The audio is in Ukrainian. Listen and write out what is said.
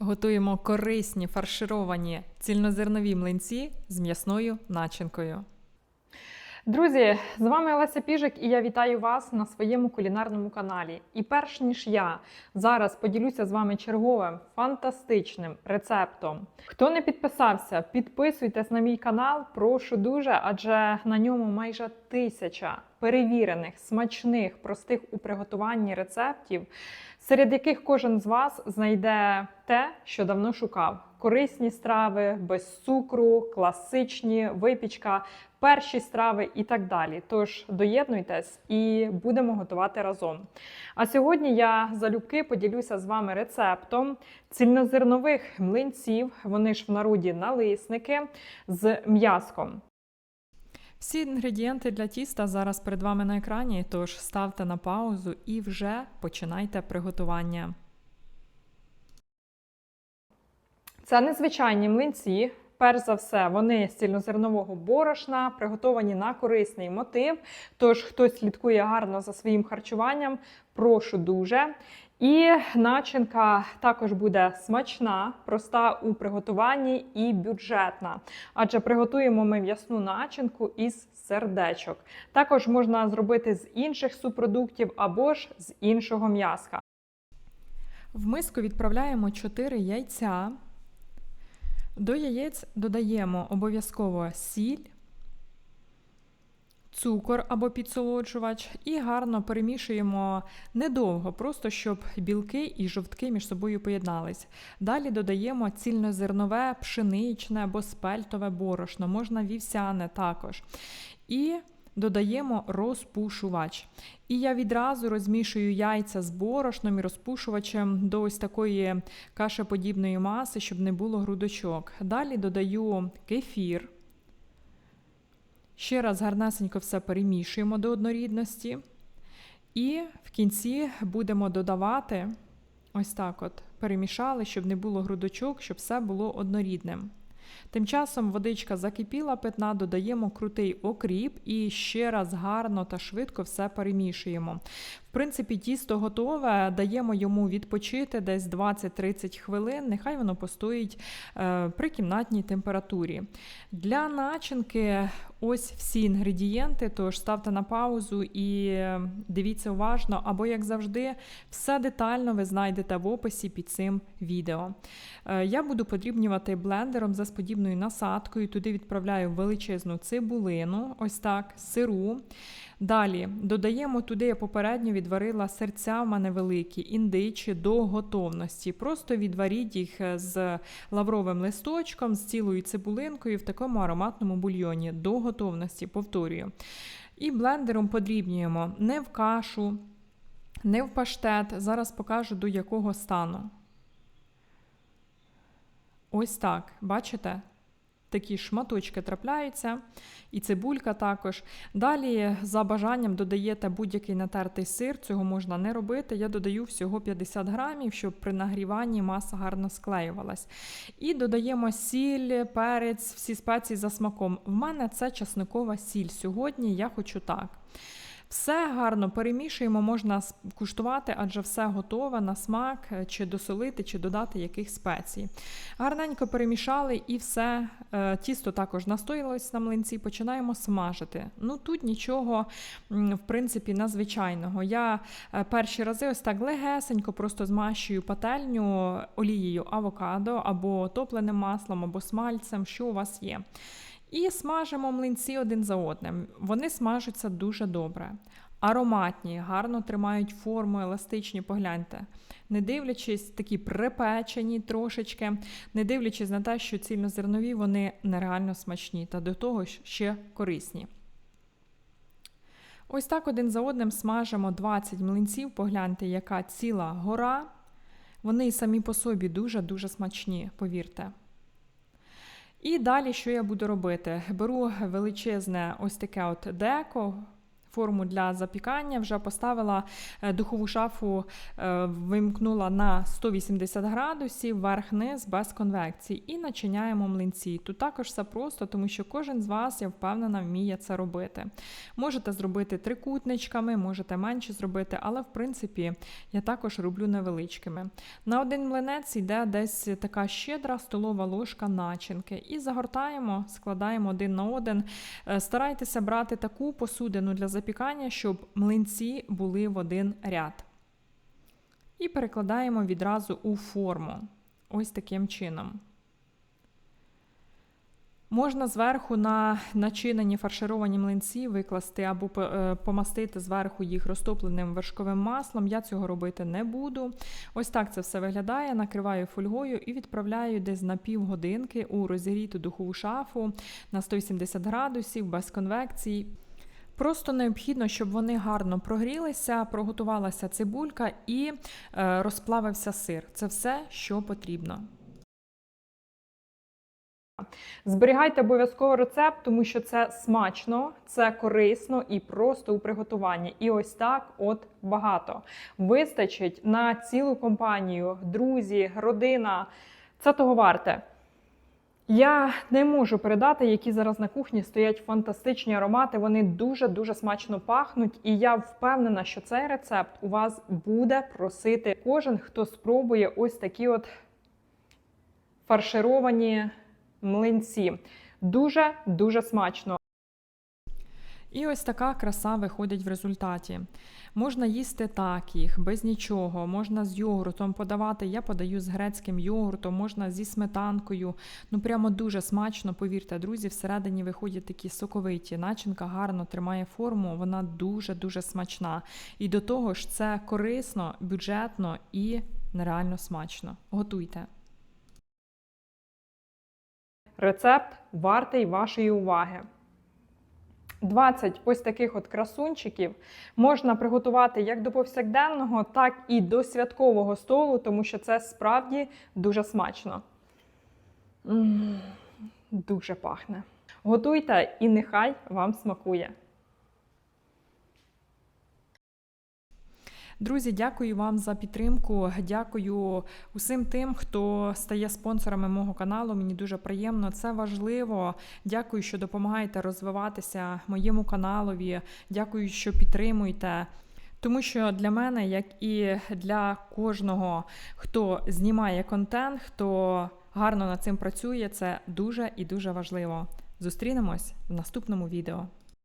Готуємо корисні фаршировані цільнозернові млинці з м'ясною начинкою. Друзі, з вами Олеся Піжик і я вітаю вас на своєму кулінарному каналі. І перш ніж я зараз поділюся з вами черговим фантастичним рецептом. Хто не підписався, підписуйтесь на мій канал, прошу дуже, адже на ньому майже тисяча перевірених, смачних, простих у приготуванні рецептів, серед яких кожен з вас знайде те, що давно шукав: корисні страви, без цукру, класичні випічка, перші страви і так далі. Тож доєднуйтесь і будемо готувати разом. А сьогодні я залюбки поділюся з вами рецептом цільнозернових млинців. Вони ж в народі налисники з м'язком. Всі інгредієнти для тіста зараз перед вами на екрані, тож ставте на паузу і вже починайте приготування. Це незвичайні млинці. Перш за все, вони з цільнозернового борошна, приготовані на корисний мотив. Тож, хтось слідкує гарно за своїм харчуванням, прошу дуже. І начинка також буде смачна, проста у приготуванні і бюджетна. Адже приготуємо ми м'ясну начинку із сердечок. Також можна зробити з інших субпродуктів або ж з іншого м'яска. В миску відправляємо 4 яйця. До яєць додаємо обов'язково сіль, цукор або підсолоджувач і гарно перемішуємо недовго, просто щоб білки і жовтки між собою поєднались. Далі додаємо цільнозернове, пшеничне або спельтове борошно, можна вівсяне також. І додаємо розпушувач. І я відразу розмішую яйця з борошном і розпушувачем до ось такої кашеподібної маси, щоб не було грудочок. Далі додаю кефір. Ще раз гарнесенько все перемішуємо до однорідності. І в кінці будемо додавати ось так: от перемішали, щоб не було грудочок, щоб все було однорідним. Тим часом водичка закипіла, питна, додаємо крутий окріп і ще раз гарно та швидко все перемішуємо. В принципі, тісто готове, даємо йому відпочити десь 20-30 хвилин, нехай воно постоїть е, при кімнатній температурі. Для начинки ось всі інгредієнти, тож ставте на паузу і дивіться уважно, або, як завжди, все детально ви знайдете в описі під цим відео. Е, я буду подрібнювати блендером за сподібною насадкою, туди відправляю величезну цибулину, ось так, сиру. Далі додаємо туди, я попередньо відварила серця в мене великі, індичі до готовності. Просто відваріть їх е, з лавровим листочком, з цілою цибулинкою в такому ароматному бульйоні до готовності, повторюю. І блендером подрібнюємо не в кашу, не в паштет. Зараз покажу до якого стану. Ось так, бачите? Такі шматочки трапляються, і цибулька також. Далі, за бажанням, додаєте будь-який натертий сир, цього можна не робити. Я додаю всього 50 грамів, щоб при нагріванні маса гарно склеювалась. І додаємо сіль, перець, всі спеції за смаком. В мене це часникова сіль. Сьогодні я хочу так. Все гарно перемішуємо, можна куштувати, адже все готове на смак, е, чи досолити, чи додати яких спецій. Гарненько перемішали і все. Е, тісто також настоїлось на млинці, починаємо смажити. Ну Тут нічого, в принципі, надзвичайного. Я е, перші рази ось так легесенько просто змащую пательню олією авокадо, або топленим маслом, або смальцем, що у вас є. І смажимо млинці один за одним. Вони смажаться дуже добре. Ароматні, гарно тримають форму, еластичні, погляньте. Не дивлячись, такі припечені трошечки, не дивлячись на те, що цільнозернові, вони нереально смачні та до того ж ще корисні. Ось так один за одним смажимо 20 млинців, погляньте, яка ціла гора. Вони самі по собі дуже-дуже смачні, повірте. І далі, що я буду робити? Беру величезне ось таке от деко, форму для запікання, вже поставила е, духову шафу, е, вимкнула на 180 градусів, верх-низ без конвекції, і начиняємо млинці. Тут також все просто, тому що кожен з вас, я впевнена, вміє це робити. Можете зробити трикутничками, можете менше зробити, але в принципі я також роблю невеличкими. На один млинець йде десь така щедра столова ложка начинки. І загортаємо, складаємо один на один. Е, Старайтеся брати таку посудину для запікання, щоб млинці були в один ряд. І перекладаємо відразу у форму. Ось таким чином. Можна зверху на начинені фаршировані млинці викласти або е, помастити зверху їх розтопленим вершковим маслом. Я цього робити не буду. Ось так це все виглядає. Накриваю фольгою і відправляю десь на півгодинки у розігріту духову шафу на 180 градусів без конвекції. Просто необхідно, щоб вони гарно прогрілися, проготувалася цибулька і е, розплавився сир. Це все, що потрібно. Зберігайте обов'язково рецепт, тому що це смачно, це корисно і просто у приготуванні. І ось так, от багато. Вистачить на цілу компанію, друзі, родина. Це того варте. Я не можу передати, які зараз на кухні стоять фантастичні аромати. Вони дуже-дуже смачно пахнуть. І я впевнена, що цей рецепт у вас буде просити кожен, хто спробує ось такі от фаршировані млинці. Дуже дуже смачно. І ось така краса виходить в результаті. Можна їсти так їх, без нічого, можна з йогуртом подавати. Я подаю з грецьким йогуртом, можна зі сметанкою. Ну прямо дуже смачно, повірте, друзі, всередині виходять такі соковиті. Начинка гарно тримає форму, вона дуже-дуже смачна. І до того ж, це корисно, бюджетно і нереально смачно. Готуйте. Рецепт вартий вашої уваги. 20 ось таких от красунчиків можна приготувати як до повсякденного, так і до святкового столу, тому що це справді дуже смачно. Дуже пахне. Готуйте і нехай вам смакує. Друзі, дякую вам за підтримку. Дякую усім тим, хто стає спонсорами мого каналу. Мені дуже приємно. Це важливо. Дякую, що допомагаєте розвиватися моєму каналові. Дякую, що підтримуєте. Тому що для мене, як і для кожного, хто знімає контент, хто гарно над цим працює, це дуже і дуже важливо. Зустрінемось в наступному відео.